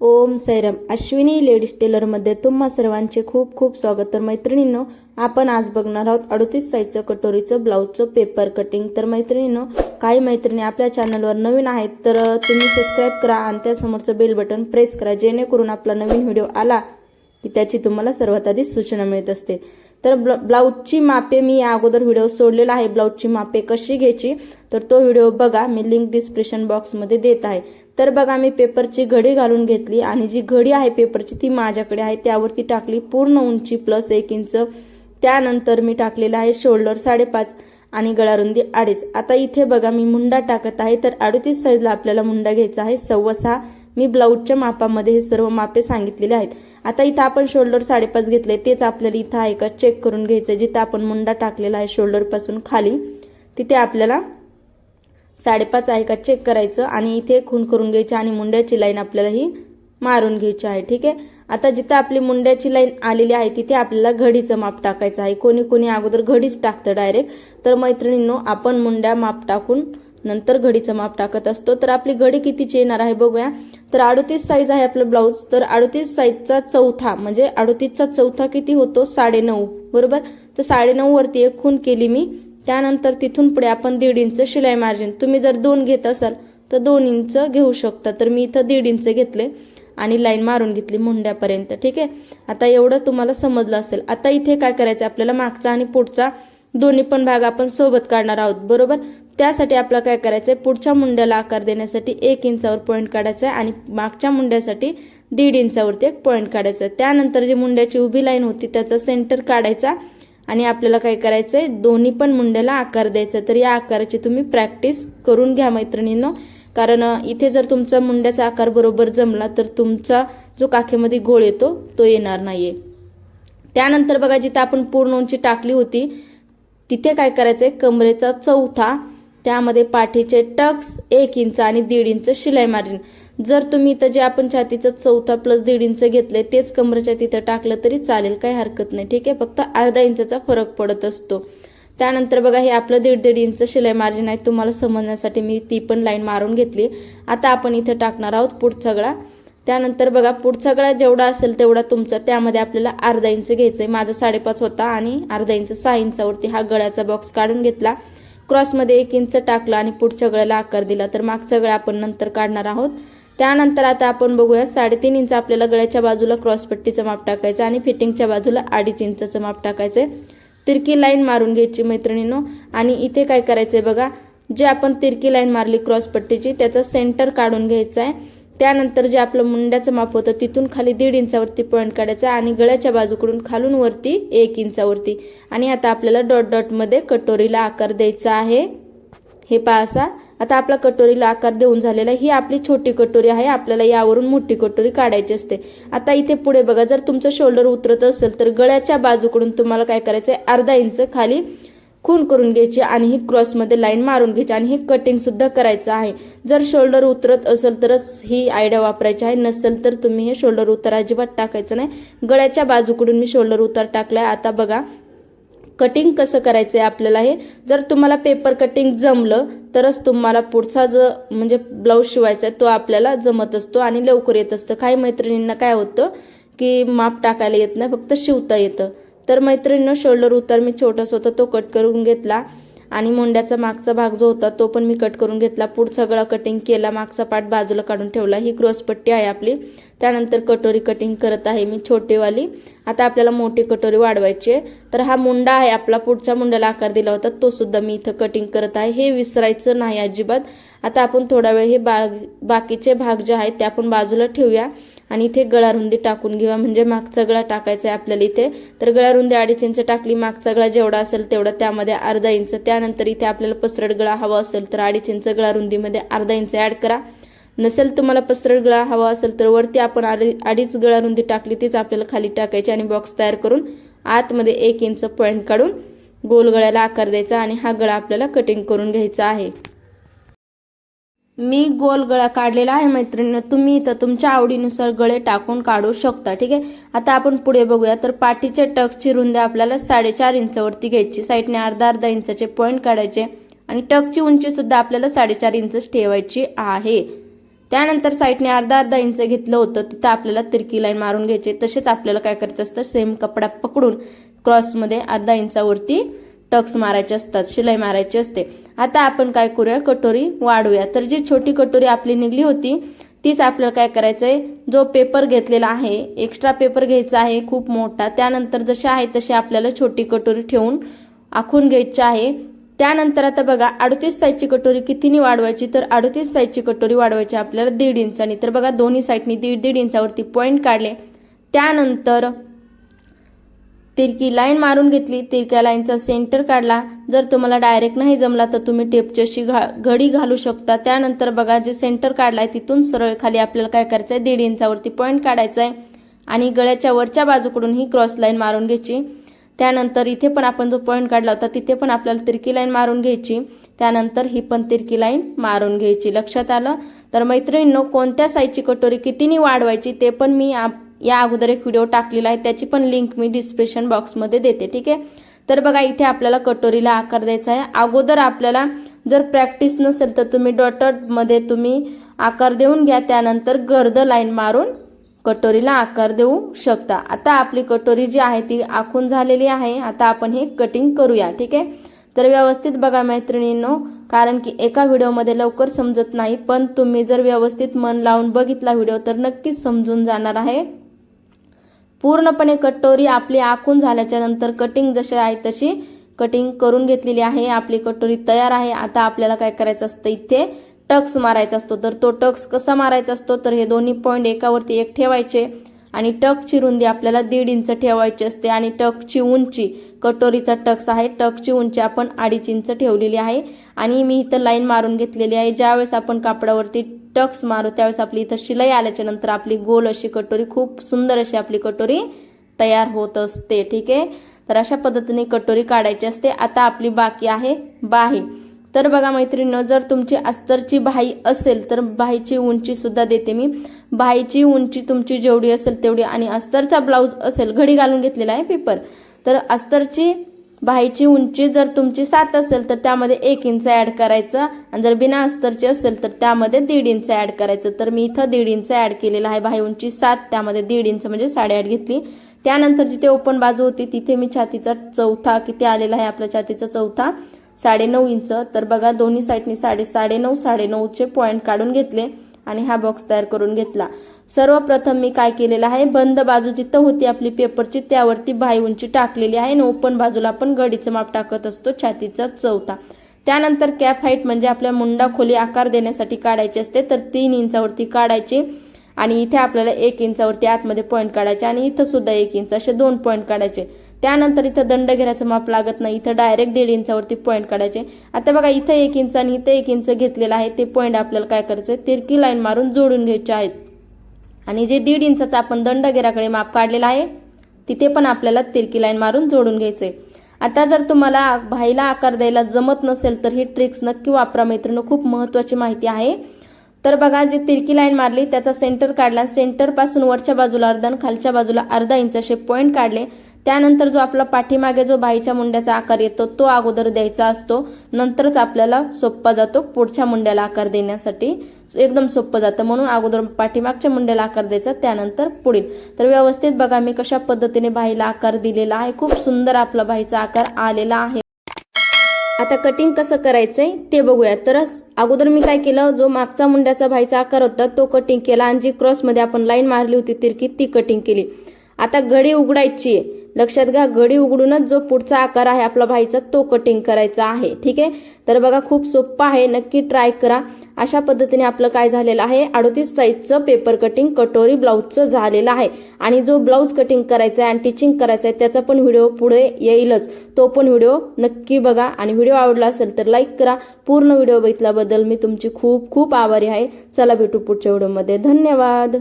ओम Sairam. Ashwini ladies टेलरमध्ये तुम्हा सर्वांचे खूप खूप स्वागत. तर मैत्रिणींनो आपण आज बघणार आहोत अडतीस साईजचं कटोरीचं ब्लाऊजचं पेपर कटिंग तर मैत्रिणींनो काही मैत्रिणी आपल्या चॅनलवर नवीन आहेत तर तुम्ही सबस्क्राईब करा आणि त्यासमोरचं बेल बटन प्रेस करा जेणेकरून आपला नवीन व्हिडिओ आला की त्याची तुम्हाला सर्वात आधी सूचना मिळत असते. तर ब्ल- ब्लाऊजची मापे मी या अगोदर व्हिडिओ सोडलेला आहे. ब्लाऊजची मापे कशी घ्यायची? तर तो व्हिडिओ बघा. मी लिंक डिस्क्रिप्शन बॉक्समध्ये देत आहे. तर बघा मी पेपरची घडी घालून घेतली आणि जी घडी आहे पेपरची ती माझ्याकडे आहे. त्यावरती टाकली पूर्ण उंची प्लस एक इंच त्यानंतर मी टाकलेलं आहे शोल्डर साडेपाच आणि गळारुंदी अडीच. आता इथे बघा मी मुंडा टाकत आहे. तर अडतीस साईजला आपल्याला मुंडा घ्यायचा आहे. सव्वा सहा. मी ब्लाऊजच्या मापामध्ये हे सर्व मापे सांगितलेले आहेत. आता इथं आपण शोल्डर साडेपाच घेतले. तेच आपल्याला इथं आहे का? चेक करून घ्यायचं जिथं आपण मुंडा टाकलेला आहे शोल्डरपासून खाली तिथे आपल्याला साडेपाच आहे का चेक करायचं आणि इथे खूण करून घ्यायची आणि मुंड्याची लाईन आपल्याला ही मारून घ्यायची आहे ठीक आहे? आता जिथं आपली मुंड्याची लाईन आलेली आहे तिथे आपल्याला घडीचं माप टाकायचं आहे. कोणी कोणी अगोदर घडीच टाकतं डायरेक्ट तर मैत्रिणींनो आपण मुंड्या माप टाकून नंतर घडीचं माप टाकत असतो. तर आपली घडी कितीची येणार आहे बघूया. तर अडतीस साईज आहे आपलं ब्लाऊज तर अडतीस साईजचा चौथा म्हणजे अडतीसचा चौथा किती होतो? साडेनऊ बरोबर? तर साडेनऊ वरती एक खून केली मी. त्यानंतर तिथून पुढे आपण दीड इंच शिलाई मार्जिन तुम्ही जर दोन घेत असाल तर दोन इंच घेऊ शकता. तर मी इथं दीड इंच घेतले आणि लाईन मारून घेतली मुंड्यापर्यंत. ठीक आहे? आता एवढं तुम्हाला समजलं असेल. आता इथे काय करायचं? आपल्याला मागचा आणि पुढचा दोन्ही पण भाग आपण सोबत काढणार आहोत. बरोबर? त्यासाठी आपल्याला काय करायचंय? पुढच्या मुंड्याला आकार देण्यासाठी एक इंचावर पॉईंट काढायचा आहे आणि मागच्या मुंड्यासाठी दीड इंचावरती एक पॉईंट काढायचा आहे त्यानंतर जी मुंड्याची उभी लाईन होती त्याचा सेंटर काढायचा. आणि आपल्याला काय करायचंय? दोन्ही पण मुंड्याला आकार द्यायचा. तर या आकाराची तुम्ही प्रॅक्टिस करून घ्या मैत्रिणींनो. कारण इथे जर तुमचा मुंड्याचा आकार बरोबर जमला तर तुमचा जो काखेमध्ये घोळ येतो तो येणार नाहीये. त्यानंतर बघा जिथं आपण पूर्ण उंची टाकली होती तिथे काय करायचंय? कमरेचा चौथा त्यामध्ये पाठीचे टक्स एक इंच आणि दीड इंच शिलाई मार्जिन. जर तुम्ही इथं जे आपण छातीचं चौथा प्लस दीड इंच घेतले तेच कमरेच्या तिथं टाकलं तरी चालेल काही हरकत नाही ठीक आहे? फक्त अर्धा इंचाचा फरक पडत असतो. त्यानंतर बघा हे आपलं दीड दीड इंच शिलाई मार्जिन आहे तुम्हाला समजण्यासाठी मी ती पण लाईन मारून घेतली. आता आपण इथं टाकणार आहोत पुढचा गळा त्यानंतर बघा पुढचा गळा जेवढा असेल तेवढा तुमचा त्यामध्ये आपल्याला अर्धा इंच घ्यायचं आहे माझा साडेपाच होता आणि अर्धा इंच सहा इंचावरती हा गळ्याचा बॉक्स काढून घेतला. क्रॉसमध्ये एक इंच टाकला आणि पुढच्या गळ्याला आकार दिला. तर मागचा गळा आपण नंतर काढणार आहोत. त्यानंतर आता आपण बघूया साडेतीन इंच आपल्याला गळ्याच्या बाजूला क्रॉसपट्टीचं माप टाकायचं आणि फिटिंगच्या बाजूला अडीच इंचाचं माप टाकायचंय तिरकी लाईन मारून घ्यायची मैत्रिणीनो. आणि इथे काय करायचंय बघा जे आपण तिरकी लाईन मारली क्रॉसपट्टीची त्याचा सेंटर काढून घ्यायचा आहे. त्यानंतर जे आपलं मुंड्याचं माप होतं तिथून खाली दीड इंचावरती पॉईंट काढायचा आणि गळ्याच्या बाजूकडून खालून वरती एक इंचावरती. आणि आता आपल्याला डॉट डॉटमध्ये कटोरीला आकार द्यायचा आहे. हे पहा असा. आता आपला कटोरीला आकार देऊन झालेला ही आपली छोटी कटोरी आहे. आपल्याला यावरून मोठी कटोरी काढायची असते. आता इथे पुढे बघा जर तुमचं शोल्डर उतरत असेल तर गळ्याच्या बाजूकडून तुम्हाला काय करायचं आहे अर्धा इंच खाली खून करून घ्यायची आणि ही क्रॉसमध्ये लाईन मारून घ्यायची आणि हे कटिंग सुद्धा करायचं आहे. जर शोल्डर उतरत असेल तरच ही आयडिया वापरायची आहे. नसेल तर तुम्ही हे शोल्डर उतार अजिबात टाकायचं नाही. गळ्याच्या बाजूकडून मी शोल्डर उतार टाकलाय. आता बघा कटिंग कसं करायचंय आपल्याला हे? जर तुम्हाला पेपर कटिंग जमलं तरच तुम्हाला पुढचा जो म्हणजे ब्लाऊज शिवायचा आहे तो आपल्याला जमत असतो आणि लवकर येत असतं. काही मैत्रिणींना काय होतं की माप टाकायला येत नाही फक्त शिवता येतं. तर मैत्रिणीनं शोल्डर उतार मी छोटासा होता तो कट करून घेतला. आणि मोंड्याचा मागचा भाग जो होता तो पण मी कट करून घेतला. पुढचा गळा कटिंग केला मागचा पाठ बाजूला काढून ठेवला. ही क्रॉसपट्टी आहे आपली. त्यानंतर कटोरी कटिंग करत आहे मी छोटेवाली. आता आपल्याला मोठी कटोरी वाढवायची आहे. तर हा मुंडा आहे आपला पुढच्या मुंड्याला आकार दिला होता तो सुद्धा मी इथं कटिंग करत आहे. हे विसरायचं नाही अजिबात. आता आपण थोडा वेळ हे बाग बाकीचे भाग जे आहेत ते आपण बाजूला ठेवूया. आणि इथे गळारुंदी टाकून घेऊया म्हणजे मागचा गळा टाकायचा आहे आपल्याला इथे. तर गळारुंदी अडीच इंच टाकली मागचा गळा जेवढा असेल तेवढा त्यामध्ये अर्धा इंच. त्यानंतर इथे आपल्याला पसरट गळा हवा असेल तर अडीच इंच गळारुंदीमध्ये अर्धा इंच ऍड करा. नसेल तुम्हाला पसरट गळा हवा असेल तर वरती आपण अडी अडीच गळारुंदी टाकली तीच आपल्याला खाली टाकायची आणि बॉक्स तयार करून आतमध्ये एक इंच पॉईंट काढून गोल गळ्याला आकार द्यायचा आणि हा गळा आपल्याला कटिंग करून घ्यायचा आहे. मी गोल गळा काढलेला आहे मैत्रिणी तुम्ही इथं तुमच्या आवडीनुसार गळे टाकून काढू शकता ठीक आहे? आता आपण पुढे बघूया. तर पाठीच्या टक्सची रुंदी आपल्याला. साडेचार इंचवरती घ्यायची. साईडने अर्धा अर्धा इंचाचे पॉईंट काढायचे. आणि टकची उंची सुद्धा आपल्याला साडेचार इंचच ठेवायची आहे. त्यानंतर साईडने अर्धा अर्धा इंच घेतलं होतं तिथं आपल्याला तिरकी लाईन मारून घ्यायचे. तसेच आपल्याला काय करायचं असतं? सेम कपडा पकडून क्रॉसमध्ये अर्धा इंचावरती टक्स मारायचे असतात शिलाई मारायची असते. आता आपण काय करूया? कटोरी वाढवूया. तर जी छोटी कटोरी आपली निघली होती तीच आपल्याला काय करायचंय? जो पेपर घेतलेला आहे एक्स्ट्रा पेपर घ्यायचा आहे खूप मोठा. त्यानंतर जसे आहे तसे आपल्याला छोटी कटोरी ठेवून आखून घ्यायची आहे. त्यानंतर आता बघा अडतीस साईजची कटोरी कितीनी वाढवायची? तर अडतीस साईजची कटोरी वाढवायची आपल्याला दीड इंचानी. तर बघा दोन्ही साईडनी दीड दीड इंचावरती पॉईंट काढले. त्यानंतर तिरकी लाईन मारून घेतली तिरक्या लाईनचा सेंटर काढला. जर तुम्हाला डायरेक्ट नाही जमला तर तुम्ही टेपची अशी घा घडी घालू शकता. त्यानंतर बघा जे सेंटर काढलाय तिथून सरळ खाली आपल्याला काय करायचं आहे दीड इंचावरती पॉईंट काढायचा आहे आणि गळ्याच्या वरच्या बाजूकडून ही क्रॉस लाईन मारून घ्यायची. त्यानंतर इथे पण आपण जो पॉईंट काढला होता तिथे पण आपल्याला तिरकी लाईन मारून घ्यायची. त्यानंतर ही पण तिरकी लाईन मारून घ्यायची. लक्षात आलं? तर मैत्रिणींनो कोणत्या साईजची कटोरी कितीनी वाढवायची ते पण मी आप- या अगोदर एक व्हिडिओ टाकलेला आहे. त्याची पण लिंक मी डिस्क्रिप्शन बॉक्समध्ये देते ठीक आहे? तर बघा इथे आपल्याला कटोरीला आकार द्यायचा आहे. अगोदर आपल्याला जर प्रॅक्टिस नसेल तर तुम्ही डॉटमध्ये तुम्ही आकार देऊन घ्या. त्यानंतर गर्द लाईन मारून कटोरीला आकार देऊ शकता. आता आपली कटोरी जी आहे ती आखून झालेली आहे. आता आपण हे कटिंग करूया ठीक आहे? तर व्यवस्थित बघा मैत्रिणींनो कारण की एका व्हिडिओमध्ये लवकर समजत नाही पण तुम्ही जर व्यवस्थित मन लावून बघितला व्हिडिओ तर नक्कीच समजून जाणार आहे. पूर्णपणे कटोरी आपली आखून झाल्याच्यानंतर कटिंग जशी आहे तशी कटिंग करून घेतलेली आहे. आपली कटोरी तयार आहे. आता आपल्याला काय करायचं असतं इथे? टक्स मारायचा असतो. तर तो टक्स कसा मारायचा असतो? तर हे दोन्ही पॉईंट एकावरती एक ठेवायचे. आणि टकची रुंदी आपल्याला दीड इंच ठेवायची असते आणि टकची उंची कटोरीचा टक्स आहे. टकची उंची आपण अडीच इंच ठेवलेली आहे. आणि मी इथं लाईन मारून घेतलेली आहे. ज्यावेळेस आपण कापडावरती टक्स मारू त्यावेळेस आपली इथं शिलाई आल्याच्यानंतर आपली गोल अशी कटोरी खूप सुंदर अशी आपली कटोरी तयार होत असते. ठीक आहे? तर अशा पद्धतीने कटोरी काढायची असते. आता आपली बाकी आहे बाही. तर बघा मैत्रिणीनं जर तुमची अस्तरची बाही असेल तर बाहीची उंची सुद्धा देते मी. बाहीची उंची तुमची जेवढी असेल तेवढी. आणि अस्तरचा ब्लाऊज असेल घडी घालून घेतलेला आहे पेपर. तर अस्तरची बाहीची उंची जर तुमची सात असेल तर त्यामध्ये एक इंच ॲड करायचं. आणि जर बिना अस्तरची असेल तर त्यामध्ये दीड इंच ॲड करायचं. तर मी इथं दीड इंच ॲड केलेलं आहे. बाही उंची सात त्यामध्ये दीड इंच म्हणजे साडेआठ घेतली. त्यानंतर जिथे ओपन बाजू होती तिथे मी छातीचा चौथा किती आलेला आहे आपल्या छातीचा चौथा. साडेनऊ इंच. तर बघा दोन्ही साईडनी साडे साडेनऊ साडेनऊचे पॉईंट काढून घेतले आणि हा बॉक्स तयार करून घेतला. सर्वप्रथम मी काय केलेलं आहे? बंद बाजू जिथं होती आपली पेपरची त्यावरती बाही उंची टाकलेली आहे आणि ओपन बाजूला आपण गडीचं माप टाकत असतो छातीचा चौथा. त्यानंतर कॅप हाईट म्हणजे आपल्या मुंडा खोली आकार देण्यासाठी काढायची असते तर तीन इंचावरती काढायची आणि इथे आपल्याला एक इंचावरती आतमध्ये पॉईंट काढायचे आणि इथं सुद्धा एक इंच. असे दोन पॉईंट काढायचे. त्यानंतर इथं दंड घेण्याचं माप लागत नाही. इथं डायरेक्ट दीड इंचावरती पॉईंट काढायचे. आता बघा इथं एक इंच आणि इथं एक इंच घेतलेलं आहे. ते पॉईंट आपल्याला काय करायचं? आहे तिरकी लाईन मारून जोडून घ्यायचे आहेत. आणि जे दीड इंचाचा आपण दंडगेराकडे माप काढलेला आहे तिथे पण आपल्याला तिरकी लाईन मारून जोडून घ्यायचंय. आता जर तुम्हाला भाईला आकार द्यायला जमत नसेल तर ही ट्रिक्स नक्की वापरा मैत्रिणी. खूप महत्वाची माहिती आहे. तर बघा जी तिरकी लाईन मारली त्याचा सेंटर काढला. सेंटरपासून वरच्या बाजूला अर्धा आणि खालच्या बाजूला अर्धा इंच पॉईंट काढले. त्यानंतर जो आपला पाठीमागे जो बाईच्या मुंड्याचा आकार येतो तो अगोदर द्यायचा असतो. नंतरच आपल्याला सोप्पा जातो पुढच्या मुंड्याला आकार देण्यासाठी. एकदम सोपं जातं. म्हणून अगोदर पाठीमागच्या मुंड्याला आकार द्यायचा त्यानंतर पुढील. तर व्यवस्थित बघा मी कशा पद्धतीने बाईला आकार दिलेला आहे. खूप सुंदर आपला बाईचा आकार आलेला आहे. आता कटिंग कसं करायचंय ते बघूया तर अगोदर मी काय केलं जो मागचा मुंड्याचा भाईचा आकार होता तो कटिंग केला. आणि जी क्रॉसमध्ये आपण लाईन मारली होती तिरकी ती कटिंग केली. आता गडी उघडायची आहे. लक्षात घ्या गडी उघडूनच जो पुढचा आकार आहे आपला भाईचा तो कटिंग करायचा आहे. ठीक आहे? तर बघा खूप सोप्पा आहे. नक्की ट्राय करा. अशा पद्धतीने आपलं काय झालेलं आहे? अडतीस साईजचं पेपर कटिंग कटोरी ब्लाऊजचं झालेलं आहे. आणि जो ब्लाऊज कटिंग करायचा आहे आणि टिचिंग करायचं आहे त्याचा पण व्हिडिओ पुढे येईलच. तो पण व्हिडिओ नक्की बघा. आणि व्हिडिओ आवडला असेल तर लाईक करा. पूर्ण व्हिडिओ बघितल्याबद्दल मी तुमची खूप खूप आभारी आहे. चला भेटू पुढच्या व्हिडिओमध्ये धन्यवाद!